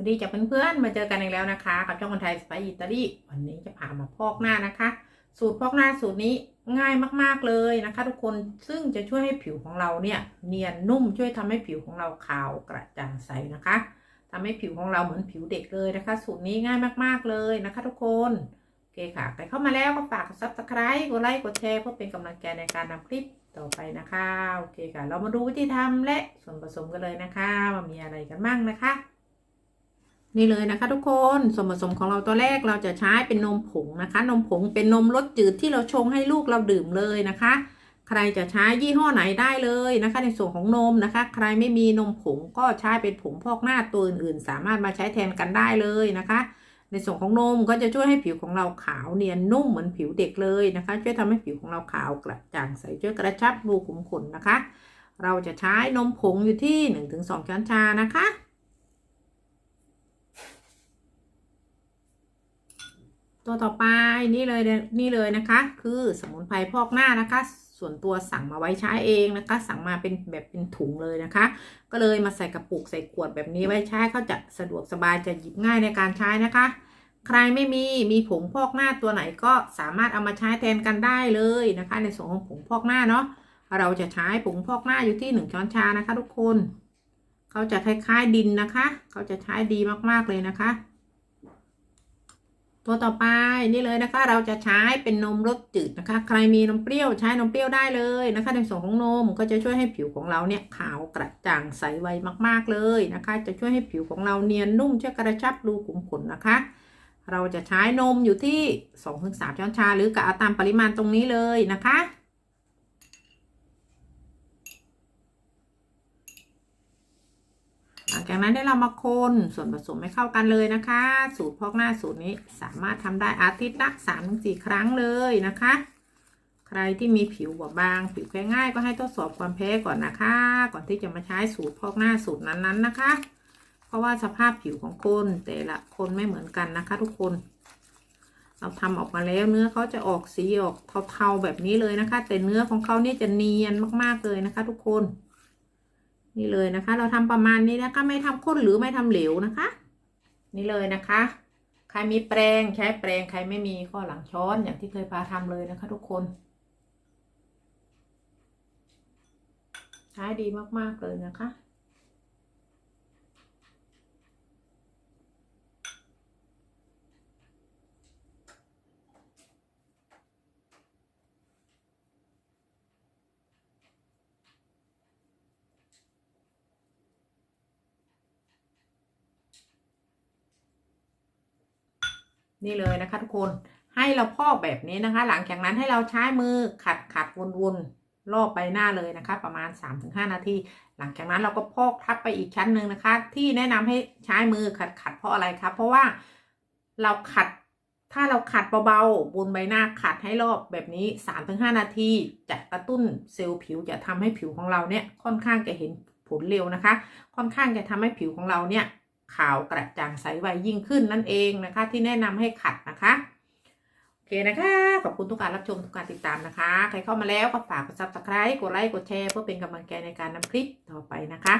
วันนี้จะเพื่อนๆ มาเจอกันอีกแล้วนะคะกับช่องคนไทยสไปอิตาลีวันนี้จะพามาพอกหน้านะคะ สูตรพอกหน้าสูตรนี้ง่ายมากๆเลยนะคะ ทุกคนซึ่งจะช่วยให้ผิวของเราเนี่ยเนียนนุ่มช่วยทำให้ผิวของเราขาวกระจ่างใสนะคะทำให้ผิวของเราเหมือนผิวเด็กเลยนะคะ สูตรนี้ง่ายมากๆเลยนะคะ ทุกคนโอเคค่ะใครเข้ามาแล้วก็ฝากกด subscribe กดไลค์กดแชร์เพื่อเป็นกำลังใจในการนำคลิปต่อไปนะคะโอเคค่ะ เรามาดูวิธีทำและส่วนผสมกันเลยนะคะว่ามีอะไรกันบ้างนะคะ นี่เลยนะคะทุกคนส่วนผสมของเราตัวแรกเราจะใช้เป็นนมผงนะคะ นมผงเป็นนมรสจืดที่เราชงให้ลูกเราดื่มเลยนะคะ ใครจะใช้ยี่ห้อไหนได้เลยนะคะ ในส่วนของนมนะคะ ใครไม่มีนมผงก็ใช้เป็นผงพอกหน้าตัวอื่นๆ สามารถมาใช้แทนกันได้เลยนะคะ ในส่วนของนมก็จะช่วยให้ผิวของเราขาวเนียนนุ่มเหมือนผิวเด็กเลยนะคะ ช่วยทำให้ผิวของเราขาวกระจ่างใสช่วยกระชับรูขุมขนนะคะ เราจะใช้นมผงอยู่ที่ 1-2ช้อนชานะคะ ตัวต่อไปนี่เลยนี่เลยนะคะ คือสมุนไพรพอกหน้านะคะ ส่วนตัวสั่งมาไว้ใช้เองนะคะ สั่งมาเป็นแบบเป็นถุงเลยนะคะ ก็เลยมาใส่กระปุกใส่ขวดแบบนี้ไว้ใช้เขาจะสะดวกสบายจะหยิบง่ายในการใช้นะคะ ใครไม่มีมีผงพอกหน้าตัวไหนก็สามารถเอามาใช้แทนกันได้เลยนะคะ ในส่วนของผงพอกหน้าเนาะเราจะใช้ผงพอกหน้าอยู่ที่หนึ่งช้อนชานะคะ ทุกคนเขาจะคล้ายๆดินนะคะเขาจะใช้ดีมากๆเลยนะคะ ตัวต่อไปนี่เลยนะคะ เราจะใช้เป็นนมรสจืดนะคะ ใครมีนมเปรี้ยวใช้นมเปรี้ยวได้เลยนะคะ ในส่วนของนมก็จะช่วยให้ผิวของเราเนี่ยขาวกระจ่างใสไวมากๆเลยนะคะ จะช่วยให้ผิวของเราเนียนนุ่มเชื่อกระชับรูขุมขนนะคะ เราจะใช้นมอยู่ที่ 2-3 ช้อนชา หรือกะตามปริมาณตรงนี้เลยนะคะ หลัง จากนั้นได้เรามาคนส่วนผสมให้เข้ากันเลยนะคะ สูตรพอกหน้าสูตรนี้สามารถทำได้อาทิตย์ละสามถึงสี่ครั้งเลยนะคะ ใครที่มีผิวบอบบาง ผิวแพ้ง่ายก็ให้ทดสอบความแพ้ก่อนนะคะ ก่อนที่จะมาใช้สูตรพอกหน้าสูตรนั้นๆนะคะ เพราะว่าสภาพผิวของคนแต่ละคนไม่เหมือนกันนะคะ ทุกคน เราทำออกมาแล้วเนื้อเขาจะออกสีออกเทาๆแบบนี้เลยนะคะ แต่เนื้อของเขาเนี่ยจะเนียนมากๆเลยนะคะ ทุกคน นี่เลยนะคะ เราทำประมาณนี้นะคะ ไม่ทำข้นหรือไม่ทำเหลวนะคะ นี่เลยนะคะ ใครมีแปรงใช้แปรงใครไม่มีก็หลังช้อนอย่างที่เคยพาทำเลยนะคะ ทุกคนใช้ดีมากๆเลยนะคะ นี่เลยนะคะทุกคนให้เราพอกแบบนี้นะคะ หลังจากนั้นให้เราใช้มือขัดขัดวนๆรอบใบหน้าเลยนะคะ ประมาณ 3-5 นาที หลังจากนั้นเราก็พอกทับไปอีกชั้นหนึ่งนะคะ ที่แนะนำให้ใช้มือขัดขัดเพราะอะไรครับเพราะว่าเราขัดถ้าเราขัดเบาๆบนใบหน้าขัดให้รอบแบบนี้ 3-5 นาทีจะกระตุ้นเซลล์ผิวจะทำให้ผิวของเราเนี่ยค่อนข้างจะเห็นผลเร็วนะคะ ค่อนข้างจะทำให้ผิวของเราเนี่ย ขาวกระจ่างใสไวยิ่งขึ้นนั่นเองนะคะ ที่แนะนำให้ขัดนะคะโอเคนะคะ ขอบคุณทุกการรับชมทุกการติดตามนะคะ ใครเข้ามาแล้วก็ฝากกด subscribe กดไลค์กดแชร์เพื่อเป็นกำลังใจในการนำคลิปต่อไปนะคะ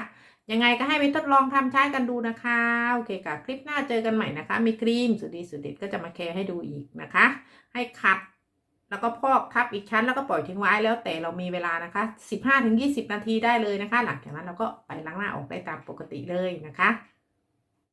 ยังไงก็ให้ไปทดลองทำใช้กันดูนะคะโอเคค่ะคลิปหน้าเจอกันใหม่นะคะ มีครีมสุดดีสุดเด็ดก็จะมาแคร์ให้ดูอีกนะคะ ให้ขัดแล้วก็พอกทับอีกชั้นแล้วก็ปล่อยทิ้งไว้แล้วแต่เรามีเวลานะคะ 15-20 นาทีได้เลยนะคะ หลังจากนั้นเราก็ไปล้างหน้าออกได้ตามปกติเลยนะคะ